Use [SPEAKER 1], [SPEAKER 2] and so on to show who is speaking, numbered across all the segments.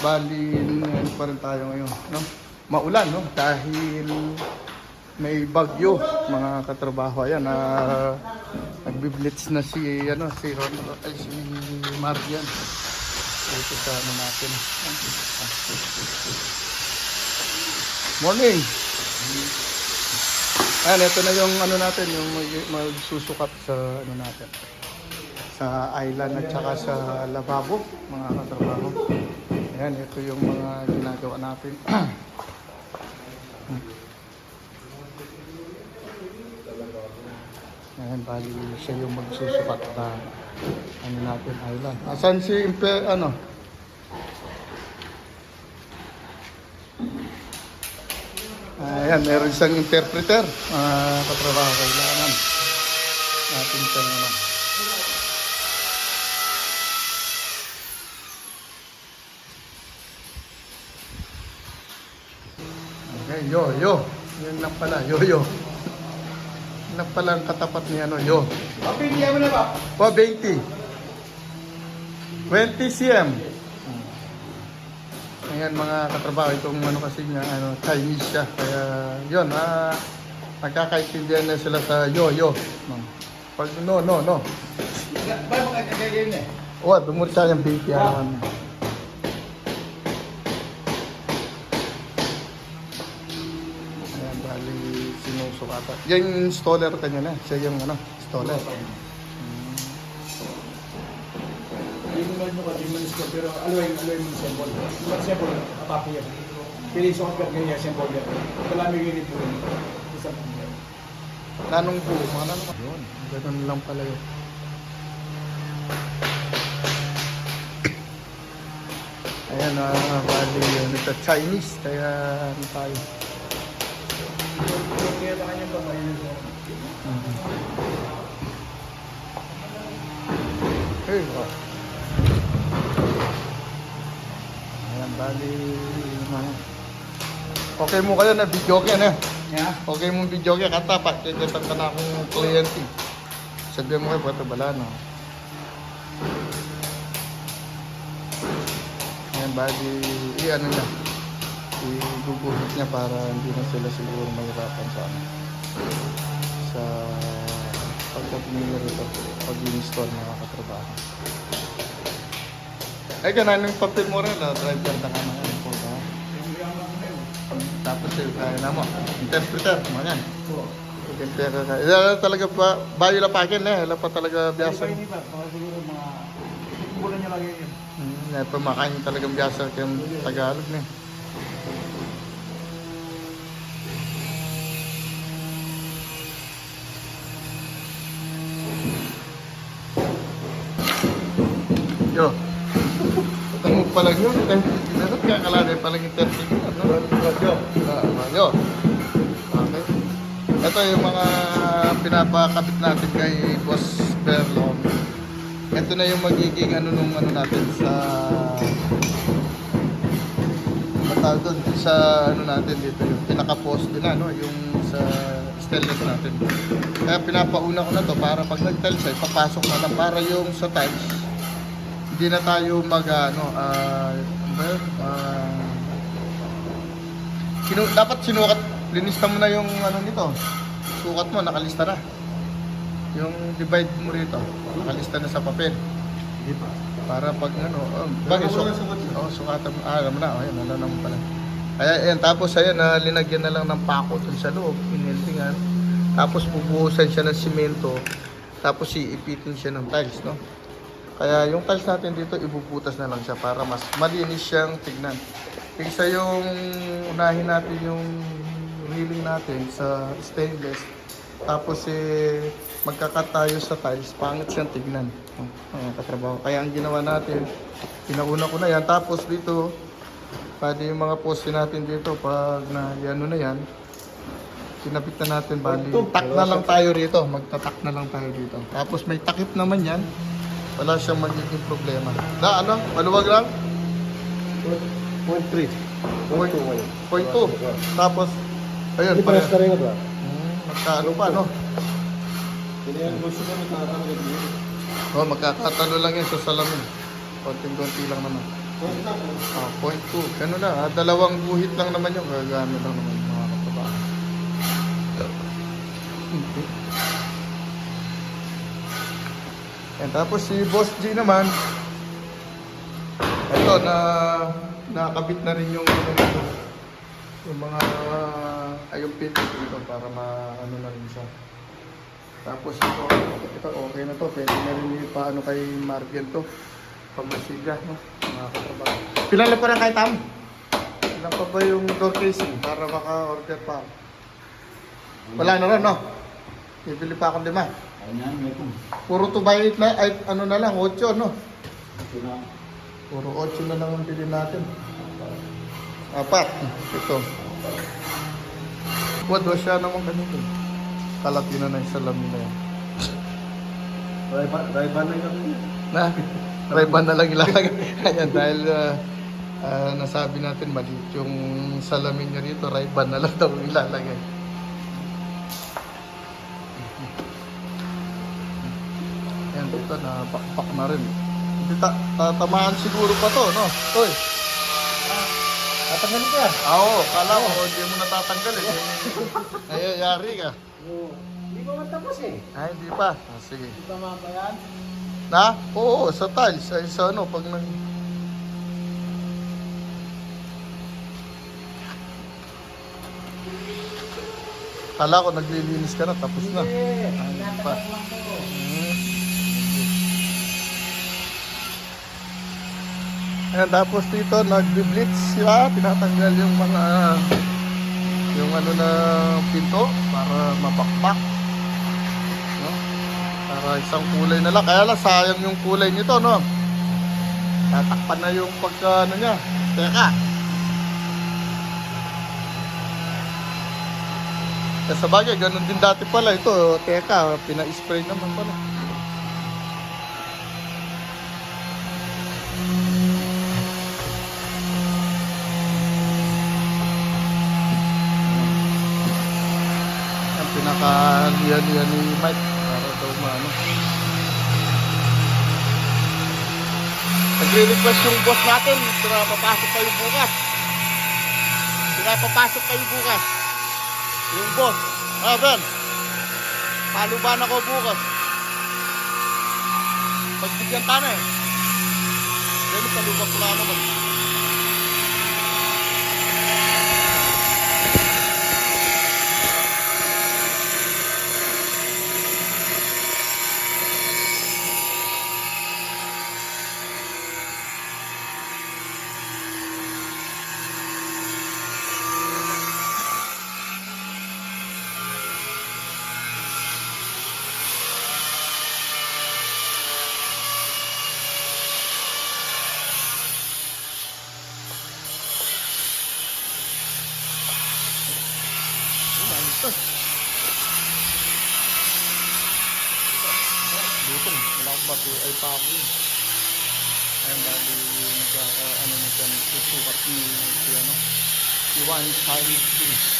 [SPEAKER 1] bali ano pa rin tayo ngayon, no? Maulan, no? Dahil may bagyo, mga katrabaho. Ayan, uh, nagbiblitz na si, ano, si Ron, ay, si Marian. Ito sa ano natin. Morning! Ayan, ito na yung ano natin, yung mag- magsusukat sa ano natin. Sa island at saka sa lababo, mga katrabaho. Ayan, ito yung mga ginagawa natin. Ayan, bali siya yung magsusukat na ano natin, island. Asan si Impe, ano? Ayan, meron siyang interpreter. Uh, katrabaho kailangan. Natin siyang ano. Okay, yo, yo. Yan lang pala, yo, yo. Yan lang pala ang katapat ni ano, yo.
[SPEAKER 2] Papilihan mo na ba?
[SPEAKER 1] O, 20. 20 cm. Ayan mga katrabaho, itong ano kasi nga, ano, Chinese siya. Kaya, yun, ah, nagkakaintindihan na sila sa yo-yo. Pag no, no, no.
[SPEAKER 2] Ba mo kagagayin eh?
[SPEAKER 1] O, dumursa yung 20 yan. Yung installer kanya na. Siya yung, ano, installer.
[SPEAKER 2] Hindi mo mo mo pero aloy, aloy mo symbol. Yung symbol, kapapi yan. Pili sa kapag ganyan, symbol yan. Kalami ganit mo rin. Isang
[SPEAKER 1] Nanong po, mga. Yun, ganun lang pala yun. Ayan, ah, bali, yun, ito Chinese, kaya ano tayo.
[SPEAKER 2] Kaya sa kanyang babae na siya.
[SPEAKER 1] Hey, oh. Ayan, bali, mga... Okay mo kayo na video ka na.
[SPEAKER 2] Yeah?
[SPEAKER 1] Okay mo video ka, katapat. Kaya ka na akong kliyente. Sabihan mo kayo, bato bala, no? Ayan, bali, i-ano niya. I-guguhit niya para hindi na sila siguro mahirapan sa ano. Sa pagdating nila rito, pag-install mga katrabaho. Ay, ganun yung papel mo rin, no? driver na ka na yan. po, ha? Tapos yung kaya na mo, interpreter, mga yan. Interpreter ka. Talaga pa, bayo la pakin eh, ila pa talaga biyasa.
[SPEAKER 2] pa, mga siguro mga... Bulan niya lagi yun.
[SPEAKER 1] Hmm, pa makain talagang biyasa kayong Tagalog na eh. Yo. Ito mo palang yun. Ito kaya kalala palang interpreter. No?
[SPEAKER 2] Radyo.
[SPEAKER 1] Ah, Mayo. Okay. Ito yung mga pinapakabit natin kay Boss Berlong. Ito na yung magiging ano nung ano natin sa Matal doon sa ano natin dito yung pinaka-post din ano yung sa stainless natin. Kaya pinapauna ko na to para pag nag-tiles ay papasok na lang para yung sa tiles hindi na tayo mag ano ah ano yun? Ah, Sinu dapat sinukat, linista mo na yung ano nito. Sukat mo, nakalista na. Yung divide mo rito, nakalista na sa papel.
[SPEAKER 2] Hindi pa.
[SPEAKER 1] Para pag ano, oh, bagay, su oh, sukatan mo. Ah, alam mo na, oh, ayan, alam mo pala. Kaya, ayan, tapos ayan, na linagyan na lang ng pako dun sa loob, iniltingan. Tapos bubuhusan siya ng simento. Tapos iipitin siya ng tiles, no? Kaya yung tiles natin dito, ibubutas na lang siya para mas malinis siyang tignan. Kaysa yung unahin natin yung reeling natin sa stainless. Tapos eh, magkakat tayo sa tiles, pangit siyang tignan. Uh, katrabaho. Kaya ang ginawa natin, pinauna ko na yan. Tapos dito, pwede yung mga poste natin dito, pag na, ano na yan, kinapit na natin, bali, tak na lang tayo rito. Magtatak na lang tayo dito. Tapos may takip naman yan, wala siyang magiging problema. Na ano, maluwag lang?
[SPEAKER 2] 0.3.
[SPEAKER 1] Point, point 2. Tapos, ayun,
[SPEAKER 2] Hindi pares na rin ba?
[SPEAKER 1] Hmm, magkaano pa, no?
[SPEAKER 2] Hindi yan gusto ko nagkakang
[SPEAKER 1] Oh, magkakatalo lang yan sa salamin. Konting-konti lang naman. Ah, point two. Ganun lang. Ah, dalawang guhit lang naman yung gagano lang naman mga katrabaho. Okay. And tapos si Boss G naman, ito na nakabit na rin yung nito. Yung mga ay yung pin dito para ma ano na rin siya. Tapos ito, ito okay na to. Pwede na rin yung paano kay Marvin to. Pamasiga, no? Mga katrabaho. Pilala pa na kay Tam. Ilan pa ba yung door casing para maka-order pa? Wala na rin, no? Bibili pa akong lima.
[SPEAKER 2] Ayan, kung.
[SPEAKER 1] Puro 2 by 8 na, ay ano na lang, 8, no?
[SPEAKER 2] Ito na.
[SPEAKER 1] Puro 8 na lang ang bilhin natin. Apat. Ito. Wado siya naman ganito. Kalati na na yung salamin na yan.
[SPEAKER 2] Raiban na yung
[SPEAKER 1] Na, Ray-Ban na lang ilalagay. Ayan, dahil ah, ah, nasabi natin maliit yung salamin niya rito, Ray-Ban na lang daw ilalagay. Ayan, dito na pakpak na rin. Hindi ta tatamaan siguro pa to, no? Toy.
[SPEAKER 2] Tatanggalin ka.
[SPEAKER 1] Ah, Oo, kala ko hindi mo natatanggal eh. Ay, yari ka.
[SPEAKER 2] Oo. Hindi pa man tapos eh.
[SPEAKER 1] Ay, hindi pa. Ah, sige.
[SPEAKER 2] Tama ba yan?
[SPEAKER 1] Na? Oo, sa tiles. Ay, sa ano, pag nag... Kala ko naglilinis ka na, tapos na.
[SPEAKER 2] Hindi.
[SPEAKER 1] Ay, pa.
[SPEAKER 2] lang ko.
[SPEAKER 1] Hmm. Ayan, tapos dito, nagbi-blitz sila. Tinatanggal yung mga... Yung ano na pinto para mapakpak. No? Para isang kulay na lang. Kaya lang, sayang yung kulay nito, no? Tatakpan na yung pagka, ano niya. Teka. Sa bagay, ganun din dati pala. Ito, teka, pina-spray naman pala. Ang pinaka-liya-liya ni Mike para daw maano. Nagre-request yung boss natin, para papasok kayo bukas. Para papasok kayo bukas. Yung boss. Ah, Ben. Paluban ako bukas. Pagbigyan ka na eh. Ganun palubak lang naman. Ito. Lutong. Wala akong bato. Ay, pako yun. Ayun, bali, nagkaka, ano na siya, susukat ni, si, ano, si Wine Chinese din.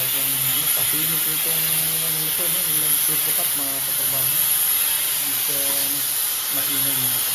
[SPEAKER 1] Talagang ano, tahimik itong ano nito, no? yung nagsusukat mga katrabaho. Siya ano, maingay mga.